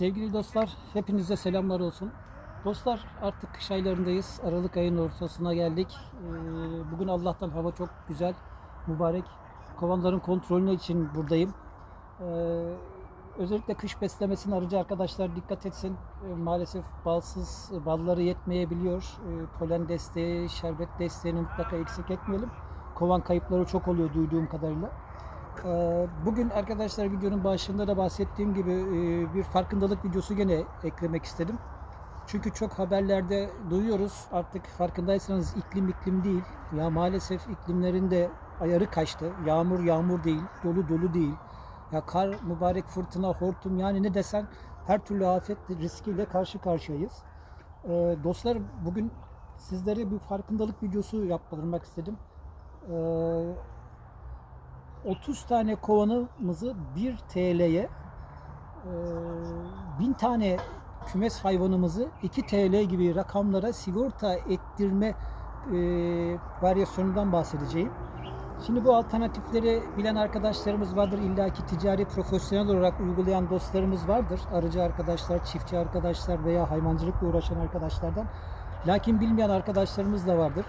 Sevgili dostlar, hepinize selamlar olsun. Dostlar artık kış aylarındayız. Aralık ayının ortasına geldik. Ee, Bugün Allah'tan hava çok güzel, mübarek. Kovanların kontrolü için buradayım. Ee, Özellikle kış beslemesini arıcı arkadaşlar dikkat etsin. Ee, Maalesef balsız balları yetmeyebiliyor. Polen desteği, şerbet desteğini mutlaka eksik etmeyelim. Kovan kayıpları çok oluyor duyduğum kadarıyla. Ee, Bugün arkadaşlar videonun başında da bahsettiğim gibi e, bir farkındalık videosu gene eklemek istedim. Çünkü çok haberlerde duyuyoruz artık farkındaysanız iklim iklim değil. Ya maalesef iklimlerin de ayarı kaçtı. Yağmur yağmur değil, dolu dolu değil. Ya kar, mübarek fırtına, hortum yani ne desen her türlü afet riskiyle karşı karşıyayız. Ee, dostlar bugün sizlere bir farkındalık videosu yaptırmak istedim. Ee, 30 tane kovanımızı 1 TL'ye, 1000 tane kümes hayvanımızı 2 TL gibi rakamlara sigorta ettirme e, varyasyonundan bahsedeceğim. Şimdi bu alternatifleri bilen arkadaşlarımız vardır. İlla ki ticari profesyonel olarak uygulayan dostlarımız vardır. Arıcı arkadaşlar, çiftçi arkadaşlar veya hayvancılıkla uğraşan arkadaşlardan. Lakin bilmeyen arkadaşlarımız da vardır.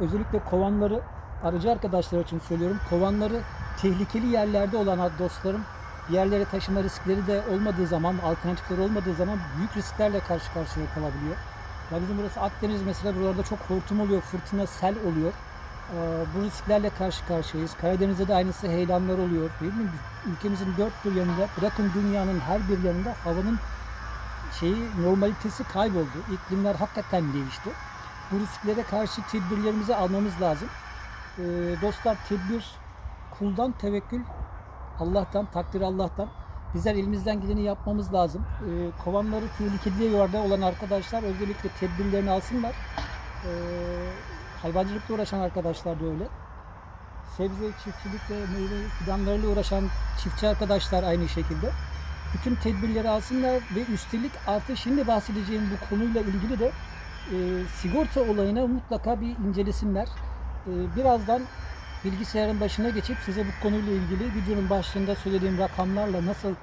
Özellikle kovanları arıcı arkadaşlar için söylüyorum. Kovanları tehlikeli yerlerde olan dostlarım yerlere taşıma riskleri de olmadığı zaman, alternatifleri olmadığı zaman büyük risklerle karşı karşıya kalabiliyor. Ya bizim burası Akdeniz mesela buralarda çok hortum oluyor, fırtına, sel oluyor. Ee, bu risklerle karşı karşıyayız. Karadeniz'de de aynısı heyelanlar oluyor. Değil mi? Ülkemizin dört bir yanında, bırakın dünyanın her bir yanında havanın şeyi normalitesi kayboldu. İklimler hakikaten değişti. Bu risklere karşı tedbirlerimizi almamız lazım. Ee, dostlar tedbir kuldan tevekkül Allah'tan, takdir Allah'tan. Bizler elimizden geleni yapmamız lazım. Ee, kovanları tehlikeli yerde olan arkadaşlar özellikle tedbirlerini alsınlar. Ee, hayvancılıkla uğraşan arkadaşlar da öyle. Sebze, çiftçilikle, meyve fidanlarıyla uğraşan çiftçi arkadaşlar aynı şekilde. Bütün tedbirleri alsınlar ve üstelik artı şimdi bahsedeceğim bu konuyla ilgili de e, sigorta olayına mutlaka bir incelesinler. E, birazdan bilgisayarın başına geçip size bu konuyla ilgili videonun başlığında söylediğim rakamlarla nasıl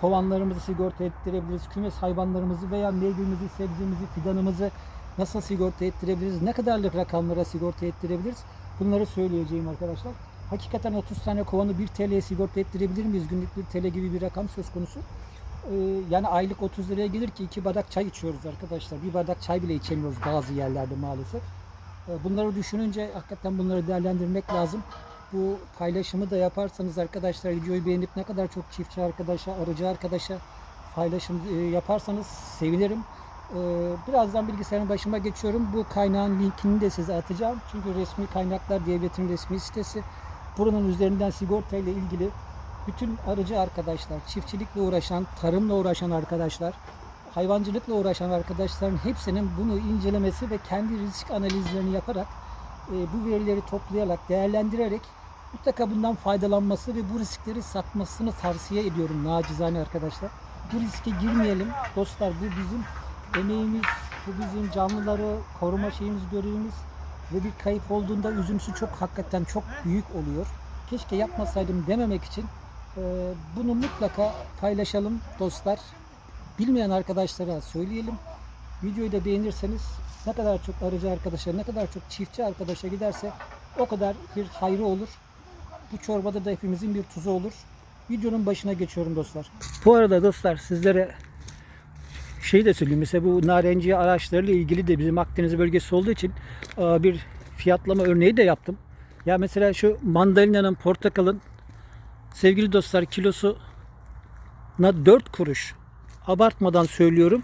kovanlarımızı sigorta ettirebiliriz, kümes hayvanlarımızı veya meyvemizi, sebzemizi, fidanımızı nasıl sigorta ettirebiliriz, ne kadarlık rakamlara sigorta ettirebiliriz bunları söyleyeceğim arkadaşlar. Hakikaten 30 tane kovanı 1 TL'ye sigorta ettirebilir miyiz? Günlük 1 TL gibi bir rakam söz konusu. Ee, yani aylık 30 liraya gelir ki 2 bardak çay içiyoruz arkadaşlar. Bir bardak çay bile içemiyoruz bazı yerlerde maalesef. Ee, Bunları düşününce hakikaten bunları değerlendirmek lazım. Bu paylaşımı da yaparsanız arkadaşlar videoyu beğenip ne kadar çok çiftçi arkadaşa, arıcı arkadaşa paylaşım e, yaparsanız sevinirim. Ee, Birazdan bilgisayarın başıma geçiyorum. Bu kaynağın linkini de size atacağım. Çünkü resmi kaynaklar devletin resmi sitesi. Buranın üzerinden sigorta ile ilgili bütün arıcı arkadaşlar, çiftçilikle uğraşan, tarımla uğraşan arkadaşlar, hayvancılıkla uğraşan arkadaşların hepsinin bunu incelemesi ve kendi risk analizlerini yaparak e, bu verileri toplayarak, değerlendirerek mutlaka bundan faydalanması ve bu riskleri satmasını tavsiye ediyorum nacizane arkadaşlar. Bu riske girmeyelim. Dostlar bu bizim emeğimiz, bu bizim canlıları koruma şeyimiz, görevimiz ve bir kayıp olduğunda üzüntüsü çok hakikaten çok büyük oluyor. Keşke yapmasaydım dememek için e, bunu mutlaka paylaşalım dostlar. Bilmeyen arkadaşlara söyleyelim. Videoyu da beğenirseniz ne kadar çok arıcı arkadaşa, ne kadar çok çiftçi arkadaşa giderse o kadar bir hayrı olur. Bu çorbada da hepimizin bir tuzu olur. Videonun başına geçiyorum dostlar. Bu arada dostlar sizlere şey de söyleyeyim. Mesela bu narenciye araçlarıyla ilgili de bizim Akdeniz bölgesi olduğu için e, bir fiyatlama örneği de yaptım. Ya mesela şu mandalina'nın, portakalın sevgili dostlar kilosu 4 kuruş. Abartmadan söylüyorum.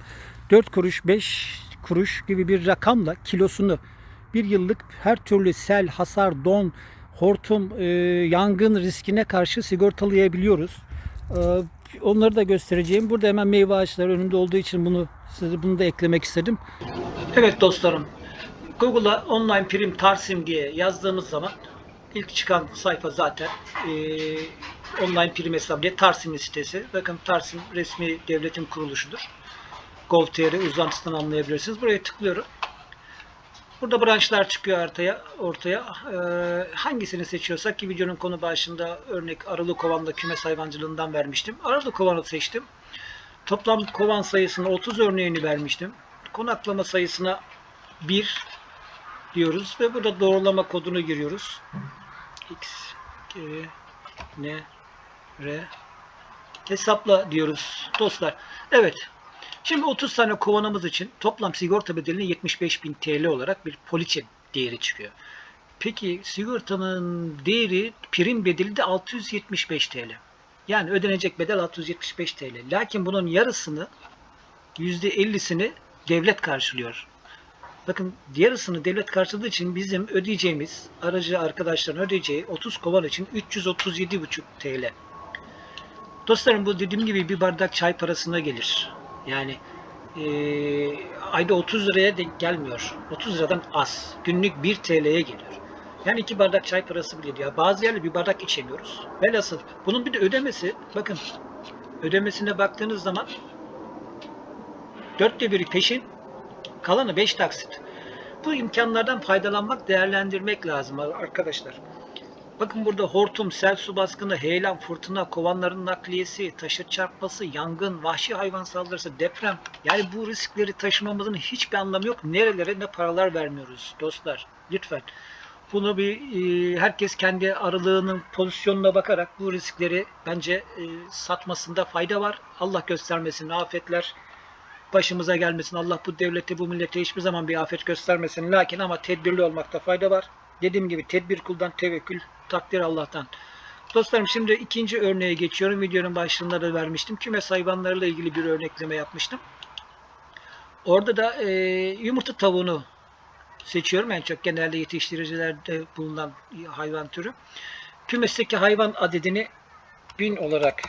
4 kuruş, 5 kuruş gibi bir rakamla kilosunu bir yıllık her türlü sel, hasar, don, hortum, e, yangın riskine karşı sigortalayabiliyoruz. E, onları da göstereceğim. Burada hemen meyve ağaçları önünde olduğu için bunu size bunu da eklemek istedim. Evet dostlarım. Google'a online prim Tarsim diye yazdığımız zaman ilk çıkan sayfa zaten e, online prim hesabı diye Tarsim'in sitesi. Bakın Tarsim resmi devletin kuruluşudur. Gov.tr uzantısından anlayabilirsiniz. Buraya tıklıyorum. Burada branşlar çıkıyor ortaya. ortaya. Ee, hangisini seçiyorsak ki videonun konu başında örnek arılı kovanda kümes hayvancılığından vermiştim. Arılı kovanı seçtim. Toplam kovan sayısına 30 örneğini vermiştim. Konaklama sayısına 1 diyoruz ve burada doğrulama kodunu giriyoruz. X, G, N, R hesapla diyoruz dostlar. Evet. Şimdi 30 tane kovanımız için toplam sigorta bedelini 75.000 TL olarak bir poliçe değeri çıkıyor. Peki sigortanın değeri prim bedeli de 675 TL. Yani ödenecek bedel 675 TL. Lakin bunun yarısını %50'sini devlet karşılıyor. Bakın yarısını devlet karşıladığı için bizim ödeyeceğimiz aracı arkadaşların ödeyeceği 30 kovan için 337,5 TL. Dostlarım bu dediğim gibi bir bardak çay parasına gelir. Yani eee, ayda 30 liraya denk gelmiyor. 30 liradan az. Günlük 1 TL'ye geliyor. Yani iki bardak çay parası bile diyor. Bazı yerlerde bir bardak içemiyoruz. Velhasıl bunun bir de ödemesi bakın ödemesine baktığınız zaman dörtte biri peşin kalanı 5 taksit. Bu imkanlardan faydalanmak, değerlendirmek lazım arkadaşlar. Bakın burada hortum, sel su baskını, heyelan, fırtına, kovanların nakliyesi, taşıt çarpması, yangın, vahşi hayvan saldırısı, deprem. Yani bu riskleri taşımamızın hiçbir anlamı yok. Nerelere ne paralar vermiyoruz dostlar. Lütfen. Bunu bir e, herkes kendi aralığının pozisyonuna bakarak bu riskleri bence e, satmasında fayda var. Allah göstermesin afetler başımıza gelmesin. Allah bu devlete, bu millete hiçbir zaman bir afet göstermesin. Lakin ama tedbirli olmakta fayda var. Dediğim gibi tedbir kuldan tevekkül, takdir Allah'tan. Dostlarım şimdi ikinci örneğe geçiyorum. Videonun başlığında da vermiştim. Kümes hayvanlarıyla ilgili bir örnekleme yapmıştım. Orada da e, yumurta tavuğunu seçiyorum. En çok genelde yetiştiricilerde bulunan hayvan türü. Kümesteki hayvan adedini 1000 olarak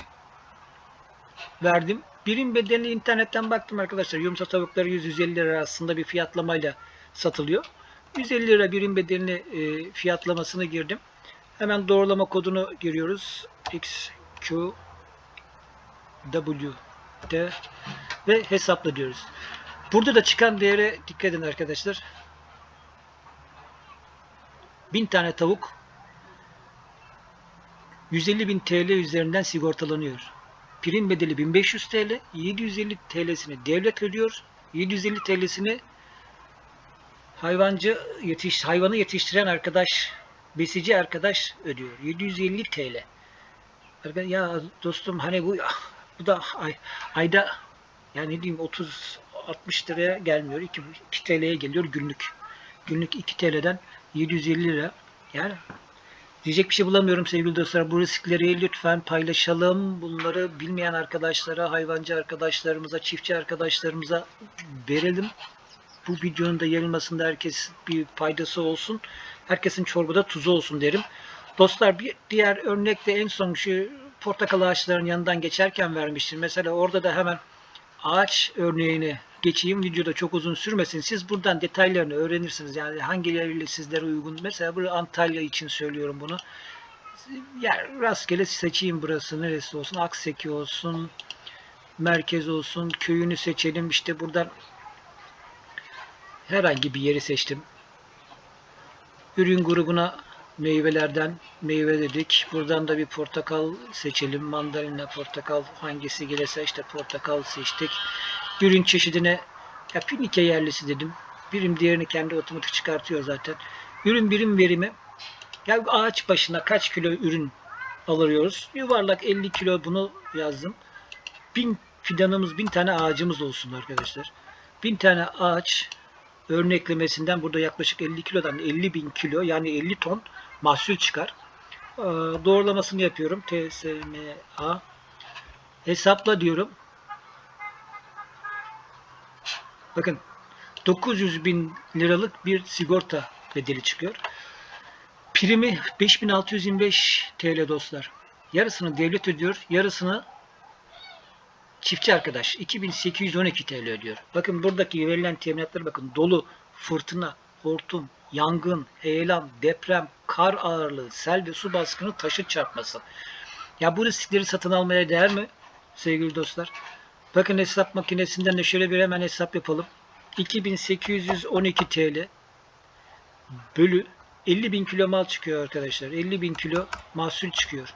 verdim. Birim bedelini internetten baktım arkadaşlar. Yumurta tavukları 100-150 lira arasında bir fiyatlamayla satılıyor. 150 lira birim bedelini e, fiyatlamasını girdim. Hemen doğrulama kodunu giriyoruz. X, ve hesapla diyoruz. Burada da çıkan değere dikkat edin arkadaşlar. 1000 tane tavuk 150.000 TL üzerinden sigortalanıyor. Prim bedeli 1500 TL, 750 TL'sini devlet ödüyor. 750 TL'sini hayvancı yetiş hayvanı yetiştiren arkadaş, besici arkadaş ödüyor. 750 TL. Ya dostum hani bu bu da ay, ayda yani ne diyeyim 30 60 liraya gelmiyor. 2, 2 TL'ye geliyor günlük. Günlük 2 TL'den 750 lira. Yani diyecek bir şey bulamıyorum sevgili dostlar. Bu riskleri lütfen paylaşalım. Bunları bilmeyen arkadaşlara, hayvancı arkadaşlarımıza, çiftçi arkadaşlarımıza verelim. Bu videonun da yayılmasında herkes bir faydası olsun. Herkesin çorbada tuzu olsun derim. Dostlar bir diğer örnek de en son şu portakal ağaçlarının yanından geçerken vermiştim. Mesela orada da hemen ağaç örneğini geçeyim. Videoda çok uzun sürmesin. Siz buradan detaylarını öğrenirsiniz. Yani hangileriyle sizlere uygun. Mesela burada Antalya için söylüyorum bunu. Yani rastgele seçeyim burası neresi olsun. Akseki olsun. Merkez olsun. Köyünü seçelim. İşte buradan herhangi bir yeri seçtim. Ürün grubuna meyvelerden meyve dedik. Buradan da bir portakal seçelim. Mandalina, portakal hangisi gelirse işte portakal seçtik. Ürün çeşidine ya Pinike yerlisi dedim. Birim diğerini kendi otomatik çıkartıyor zaten. Ürün birim verimi ya ağaç başına kaç kilo ürün alıyoruz? Yuvarlak 50 kilo bunu yazdım. 1000 fidanımız, 1000 tane ağacımız olsun arkadaşlar. 1000 tane ağaç örneklemesinden burada yaklaşık 50 kilodan 50 bin kilo yani 50 ton mahsul çıkar. Ee, doğrulamasını yapıyorum. TSMA hesapla diyorum. Bakın 900 bin liralık bir sigorta bedeli çıkıyor. Primi 5625 TL dostlar. Yarısını devlet ödüyor, yarısını çiftçi arkadaş 2812 TL ödüyor. Bakın buradaki verilen teminatlara bakın. Dolu, fırtına, hortum, yangın, heyelan, deprem, kar ağırlığı, sel ve su baskını, taşıt çarpması. Ya bu riskleri satın almaya değer mi sevgili dostlar? Bakın hesap makinesinden de şöyle bir hemen hesap yapalım. 2812 TL bölü 50 bin kilo mal çıkıyor arkadaşlar. 50 bin kilo mahsul çıkıyor.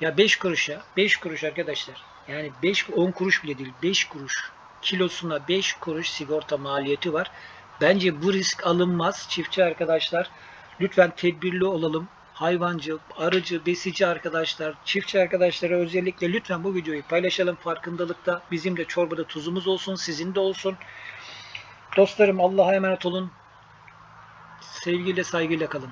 Ya 5 kuruşa, 5 kuruş arkadaşlar. Yani 5 10 kuruş bile değil 5 kuruş kilosuna 5 kuruş sigorta maliyeti var. Bence bu risk alınmaz çiftçi arkadaşlar. Lütfen tedbirli olalım. Hayvancı, arıcı, besici arkadaşlar, çiftçi arkadaşlara özellikle lütfen bu videoyu paylaşalım farkındalıkta. Bizim de çorbada tuzumuz olsun, sizin de olsun. Dostlarım Allah'a emanet olun. Sevgiyle, saygıyla kalın.